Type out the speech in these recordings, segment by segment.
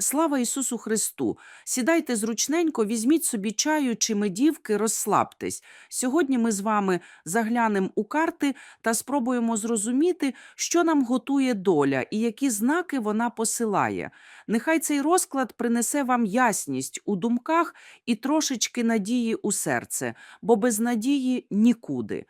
Слава Ісусу Христу! Сідайте зручненько, візьміть собі чаю чи медівки, розслабтесь. Сьогодні ми з вами заглянемо у карти та спробуємо зрозуміти, що нам готує доля і які знаки вона посилає. Нехай цей розклад принесе вам ясність у думках і трошечки надії у серце, бо без надії нікуди.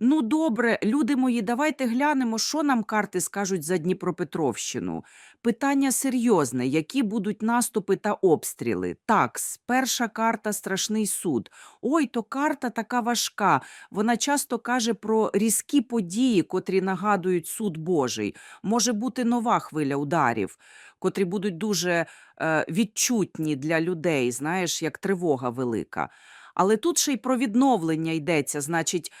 Ну, добре, люди мої, давайте глянемо, що нам карти скажуть за Дніпропетровщину. Питання серйозне, які будуть наступи та обстріли. Такс, перша карта страшний суд. Ой, то карта така важка. Вона часто каже про різкі події, котрі нагадують суд Божий. Може бути нова хвиля ударів, котрі будуть дуже е, відчутні для людей, знаєш, як тривога велика. Але тут ще й про відновлення йдеться. Значить,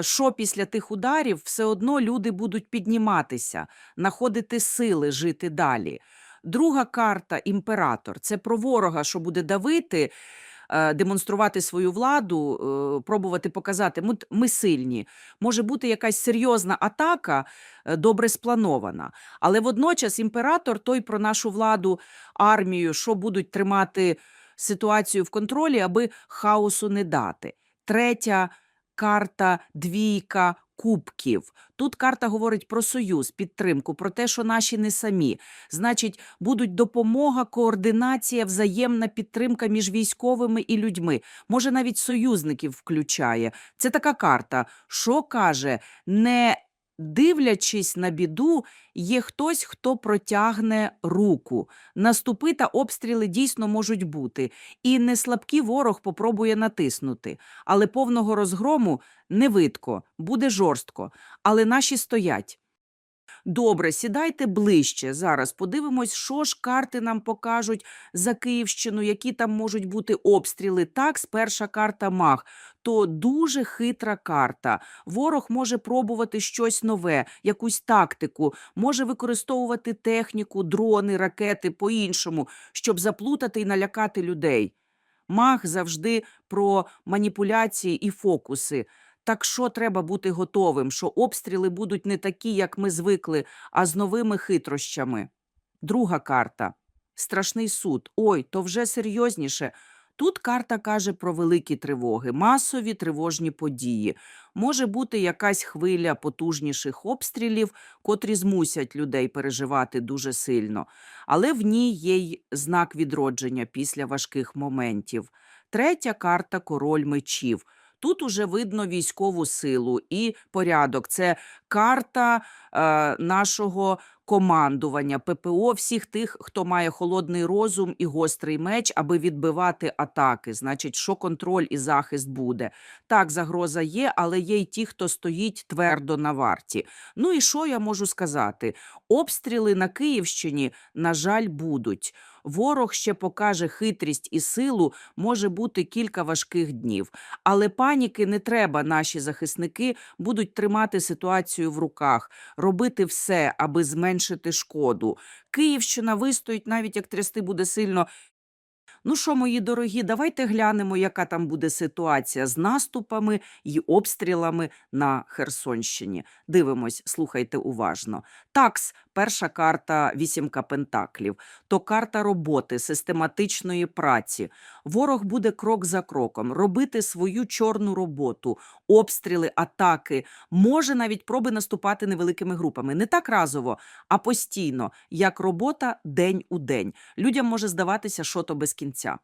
що після тих ударів все одно люди будуть підніматися, знаходити сили жити далі. Друга карта імператор це про ворога, що буде давити, е, демонструвати свою владу, е, пробувати показати, «Ми- сильні. Може бути якась серйозна атака, е, добре спланована. Але водночас імператор той про нашу владу, армію, що будуть тримати ситуацію в контролі, аби хаосу не дати. Третя карта двійка кубків. Тут карта говорить про союз, підтримку, про те, що наші не самі. Значить, будуть допомога, координація, взаємна підтримка між військовими і людьми. Може, навіть союзників включає. Це така карта, що каже, не дивлячись на біду, є хтось, хто протягне руку. Наступи та обстріли дійсно можуть бути, і не слабкий ворог попробує натиснути, але повного розгрому не видко, буде жорстко, але наші стоять. Добре, сідайте ближче. Зараз подивимось, що ж карти нам покажуть за Київщину, які там можуть бути обстріли. Так, перша карта маг. То дуже хитра карта. Ворог може пробувати щось нове, якусь тактику, може використовувати техніку, дрони, ракети по-іншому, щоб заплутати і налякати людей. Маг завжди про маніпуляції і фокуси. Так що треба бути готовим, що обстріли будуть не такі, як ми звикли, а з новими хитрощами. Друга карта страшний суд. Ой, то вже серйозніше. Тут карта каже про великі тривоги, масові тривожні події. Може бути якась хвиля потужніших обстрілів, котрі змусять людей переживати дуже сильно, але в ній є й знак відродження після важких моментів. Третя карта король мечів. Тут уже видно військову силу і порядок. Це карта е, нашого командування, ППО, всіх тих, хто має холодний розум і гострий меч, аби відбивати атаки. Значить, що контроль і захист буде. Так, загроза є, але є й ті, хто стоїть твердо на варті. Ну і що я можу сказати? Обстріли на Київщині, на жаль, будуть. Ворог ще покаже хитрість і силу, може бути кілька важких днів. Але паніки не треба. Наші захисники будуть тримати ситуацію в руках, робити все, аби зменшити шкоду. Київщина вистоїть, навіть як трясти буде сильно. Ну що, мої дорогі, давайте глянемо, яка там буде ситуація з наступами і обстрілами на Херсонщині. Дивимось, слухайте уважно. Такс, перша карта вісімка пентаклів, то карта роботи, систематичної праці. Ворог буде крок за кроком робити свою чорну роботу, обстріли, атаки, може навіть проби наступати невеликими групами. Не так разово, а постійно, як робота день у день. Людям може здаватися, що то без кінця.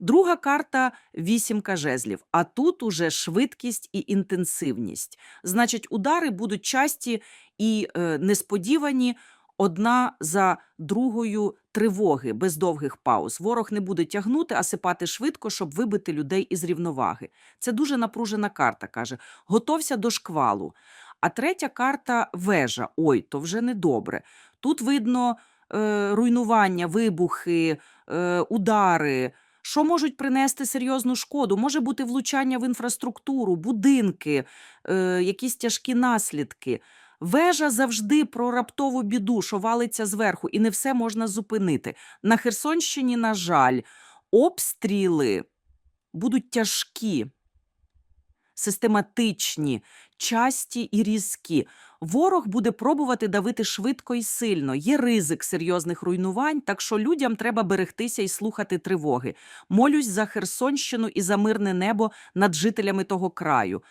Друга карта вісімка жезлів, а тут уже швидкість і інтенсивність. Значить, удари будуть часті і е, несподівані одна за другою тривоги без довгих пауз. Ворог не буде тягнути, а сипати швидко, щоб вибити людей із рівноваги. Це дуже напружена карта, каже. Готовся до шквалу. А третя карта вежа. Ой, то вже недобре. Тут видно руйнування, вибухи, е, удари. Що можуть принести серйозну шкоду? Може бути влучання в інфраструктуру, будинки, е, якісь тяжкі наслідки. Вежа завжди про раптову біду, що валиться зверху, і не все можна зупинити. На Херсонщині, на жаль, обстріли будуть тяжкі, систематичні, часті і різкі. Ворог буде пробувати давити швидко і сильно. Є ризик серйозних руйнувань, так що людям треба берегтися і слухати тривоги. Молюсь за Херсонщину і за мирне небо над жителями того краю.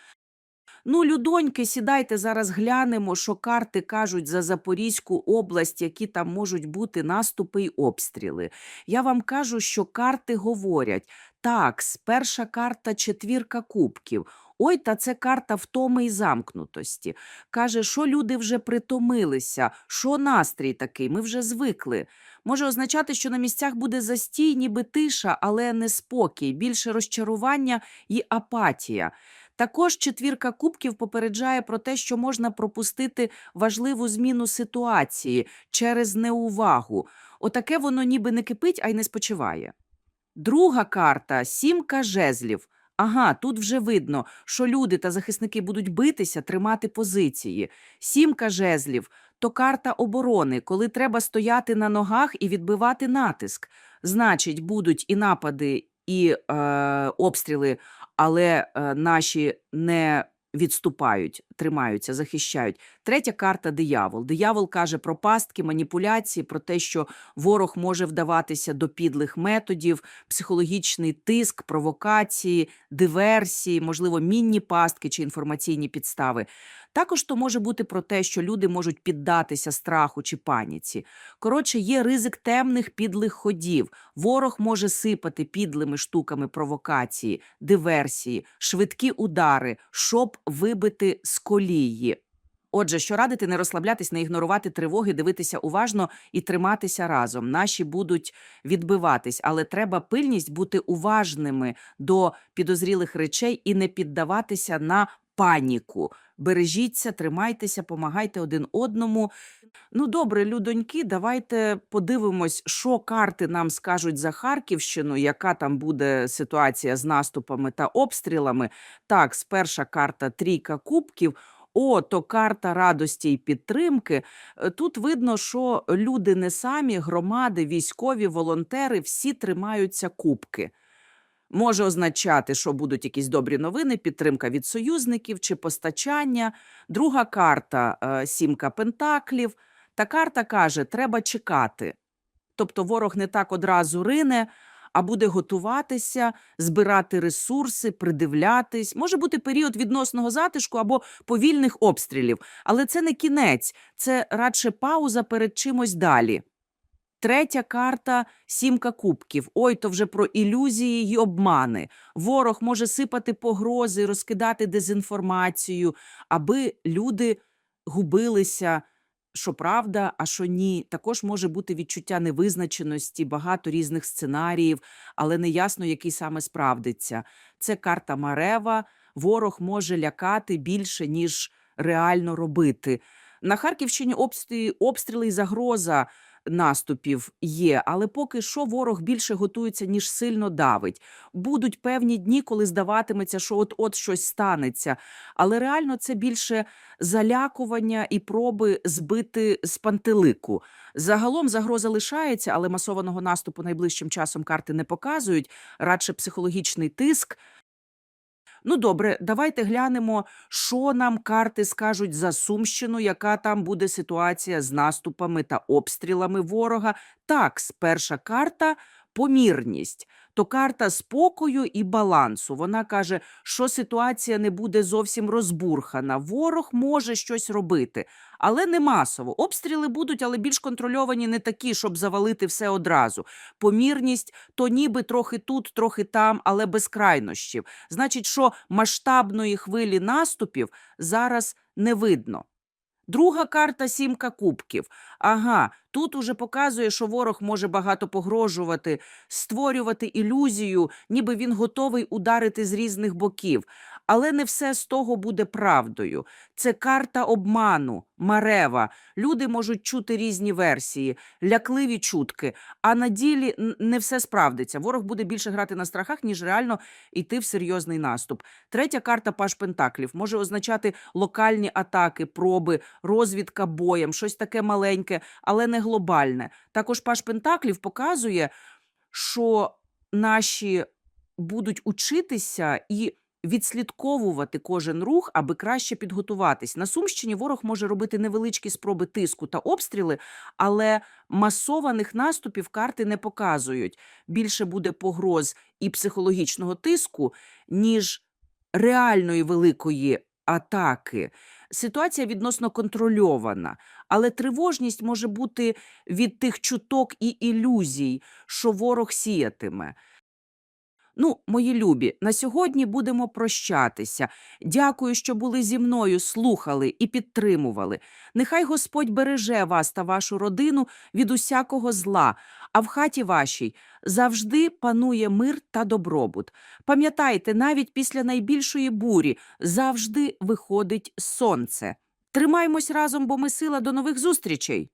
Ну, людоньки, сідайте зараз глянемо, що карти кажуть за Запорізьку область, які там можуть бути наступи й обстріли. Я вам кажу, що карти говорять. Так, перша карта четвірка кубків. Ой, та це карта втоми і замкнутості. Каже, що люди вже притомилися, що настрій такий, ми вже звикли. Може означати, що на місцях буде застій, ніби тиша, але не спокій, більше розчарування і апатія. Також четвірка кубків попереджає про те, що можна пропустити важливу зміну ситуації через неувагу. Отаке воно ніби не кипить, а й не спочиває. Друга карта сімка жезлів. Ага, тут вже видно, що люди та захисники будуть битися, тримати позиції. Сімка жезлів то карта оборони, коли треба стояти на ногах і відбивати натиск. Значить, будуть і напади, і е, обстріли, але е, наші не відступають, тримаються, захищають. Третя карта диявол. Диявол каже про пастки, маніпуляції, про те, що ворог може вдаватися до підлих методів, психологічний тиск, провокації, диверсії, можливо, мінні пастки чи інформаційні підстави. Також то може бути про те, що люди можуть піддатися страху чи паніці. Коротше, є ризик темних підлих ходів. Ворог може сипати підлими штуками провокації, диверсії, швидкі удари, щоб вибити з колії. Отже, що радити не розслаблятись, не ігнорувати тривоги, дивитися уважно і триматися разом. Наші будуть відбиватись, але треба пильність бути уважними до підозрілих речей і не піддаватися на паніку. Бережіться, тримайтеся, помагайте один одному. Ну, добре, людоньки, давайте подивимось, що карти нам скажуть за Харківщину, яка там буде ситуація з наступами та обстрілами. Так, сперша карта трійка кубків. О, то карта радості і підтримки. Е, Тут видно, що люди не самі, громади, військові, волонтери всі тримаються кубки. Може означати, що будуть якісь добрі новини, підтримка від союзників чи постачання. Друга карта е, сімка пентаклів. Та карта каже, треба чекати. Тобто ворог не так одразу рине, а буде готуватися, збирати ресурси, придивлятись. Може бути період відносного затишку або повільних обстрілів, але це не кінець, це радше пауза перед чимось далі. Третя карта сімка кубків. Ой, то вже про ілюзії й обмани. Ворог може сипати погрози, розкидати дезінформацію, аби люди губилися, що правда, а що ні. Також може бути відчуття невизначеності, багато різних сценаріїв, але не ясно, який саме справдиться. Це карта Марева. Ворог може лякати більше, ніж реально робити. На Харківщині обстріли, і загроза наступів є, але поки що ворог більше готується, ніж сильно давить. Будуть певні дні, коли здаватиметься, що от-от щось станеться. Але реально це більше залякування і проби збити з пантелику. Загалом загроза лишається, але масованого наступу найближчим часом карти не показують, радше психологічний тиск. Ну, добре, давайте глянемо, що нам карти скажуть за Сумщину, яка там буде ситуація з наступами та обстрілами ворога. Так, перша карта помірність. То карта спокою і балансу. Вона каже, що ситуація не буде зовсім розбурхана. Ворог може щось робити, але не масово. Обстріли будуть, але більш контрольовані, не такі, щоб завалити все одразу. Помірність то ніби трохи тут, трохи там, але без крайнощів. Значить, що масштабної хвилі наступів зараз не видно. Друга карта сімка кубків. Ага, тут уже показує, що ворог може багато погрожувати, створювати ілюзію, ніби він готовий ударити з різних боків. Але не все з того буде правдою. Це карта обману, марева. Люди можуть чути різні версії, лякливі чутки. А на ділі не все справдиться. Ворог буде більше грати на страхах, ніж реально йти в серйозний наступ. Третя карта Паш Пентаклів може означати локальні атаки, проби, розвідка боєм, щось таке маленьке, але не глобальне. Також Паш Пентаклів показує, що наші будуть учитися і відслідковувати кожен рух, аби краще підготуватись. На Сумщині ворог може робити невеличкі спроби тиску та обстріли, але масованих наступів карти не показують. Більше буде погроз і психологічного тиску, ніж реальної великої атаки. Ситуація відносно контрольована, але тривожність може бути від тих чуток і ілюзій, що ворог сіятиме. Ну, мої любі, на сьогодні будемо прощатися. Дякую, що були зі мною, слухали і підтримували. Нехай Господь береже вас та вашу родину від усякого зла, а в хаті вашій завжди панує мир та добробут. Пам'ятайте, навіть після найбільшої бурі завжди виходить сонце. Тримаймось разом, бо ми сила. До нових зустрічей!